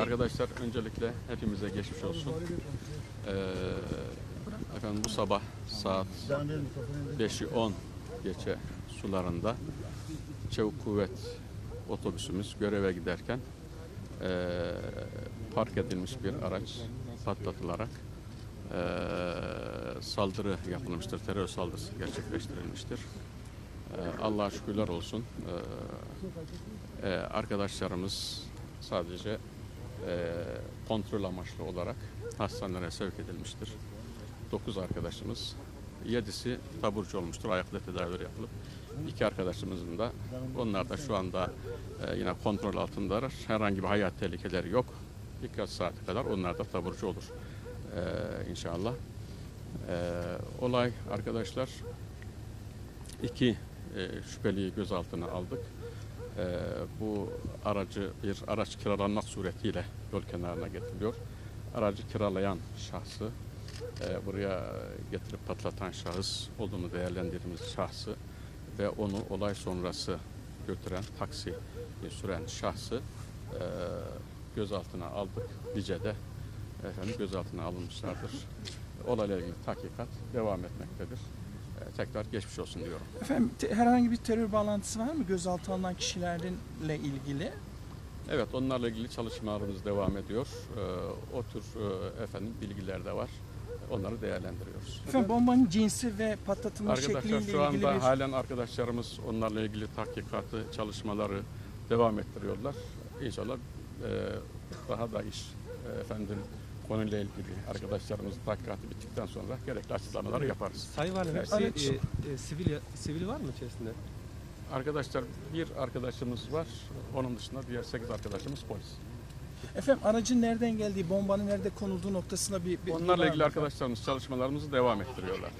arkadaşlar öncelikle hepimize geçmiş olsun. Ee, efendim bu sabah saat 5'i 10 geçe sularında Çevik Kuvvet otobüsümüz göreve giderken ee, park edilmiş bir araç patlatılarak ee, saldırı yapılmıştır. Terör saldırısı gerçekleştirilmiştir. Ee, Allah'a şükürler olsun. E, arkadaşlarımız sadece e, kontrol amaçlı olarak hastanelere sevk edilmiştir. 9 arkadaşımız, 7'si taburcu olmuştur. Ayakta tedavileri yapılıp iki arkadaşımızın da onlar da şu anda e, yine kontrol altındalar. Herhangi bir hayat tehlikeleri yok. Birkaç saate kadar onlar da taburcu olur e, inşallah. E, olay arkadaşlar iki e, şüpheliyi gözaltına aldık. E, bu aracı bir araç kiralanmak suretiyle yol kenarına getiriliyor. Aracı kiralayan şahsı, e, buraya getirip patlatan şahıs olduğunu değerlendirdiğimiz şahsı ve onu olay sonrası götüren taksi süren şahsı e, gözaltına aldık. Lice'de efendim gözaltına alınmışlardır. Olayla ilgili tahkikat devam etmektedir. E, tekrar geçmiş olsun diyorum. Efendim te- herhangi bir terör bağlantısı var mı gözaltı alınan kişilerle ilgili? Evet, onlarla ilgili çalışmalarımız devam ediyor. Ee, o tür e, efendim bilgiler de var. Onları değerlendiriyoruz. Efendim bombanın cinsi ve patlatılma Arkadaşlar şekliyle şu ilgili anda bir... halen arkadaşlarımız onlarla ilgili tahkikatı, çalışmaları devam ettiriyorlar. İnşallah e, daha da iş e, efendim konuyla ilgili arkadaşlarımız tahkikatı bittikten sonra gerekli açıklamaları yaparız. Sayın Valim hepsi Araç- e, e, sivil, sivil var mı içerisinde? Arkadaşlar bir arkadaşımız var. Onun dışında diğer 8 arkadaşımız polis. Efendim aracın nereden geldiği, bombanın nerede konulduğu noktasında bir... bir Onlarla var ilgili mı? arkadaşlarımız çalışmalarımızı devam ettiriyorlar.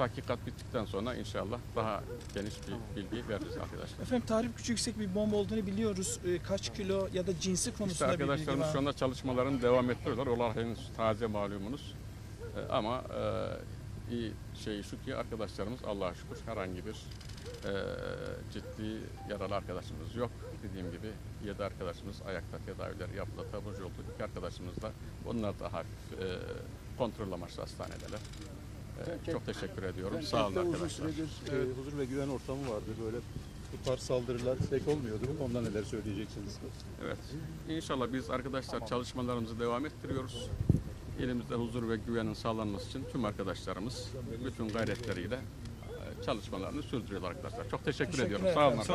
Tahkikat bittikten sonra inşallah daha geniş bir bilgi veririz arkadaşlar. Efendim tahrip gücü yüksek bir bomba olduğunu biliyoruz. Ee, kaç kilo ya da cinsi İşte konusunda bir bilgi arkadaşlarımız var. şu anda çalışmalarını devam ettiriyorlar. Onlar henüz taze malumunuz. Ee, ama e, iyi şey şu ki arkadaşlarımız Allah'a şükür herhangi bir e, ciddi yaralı arkadaşımız yok. Dediğim gibi 7 arkadaşımız ayakta tedavileri yapıldı. Taburcu oldu. İki arkadaşımız da onlar da hafif e, kontrol amaçlı hastanedeler. E, çok teşekkür ediyorum. Sağ olun Kentte uzun arkadaşlar. süredir e, huzur ve güven ortamı vardı. Böyle bu tarz saldırılar pek olmuyordu. Ondan neler söyleyeceksiniz? Evet. İnşallah biz arkadaşlar çalışmalarımızı devam ettiriyoruz. Elimizde huzur ve güvenin sağlanması için tüm arkadaşlarımız bütün gayretleriyle e, çalışmalarını sürdürüyorlar arkadaşlar. Çok teşekkür Teşekkürler ediyorum. Sağ olun. arkadaşlar.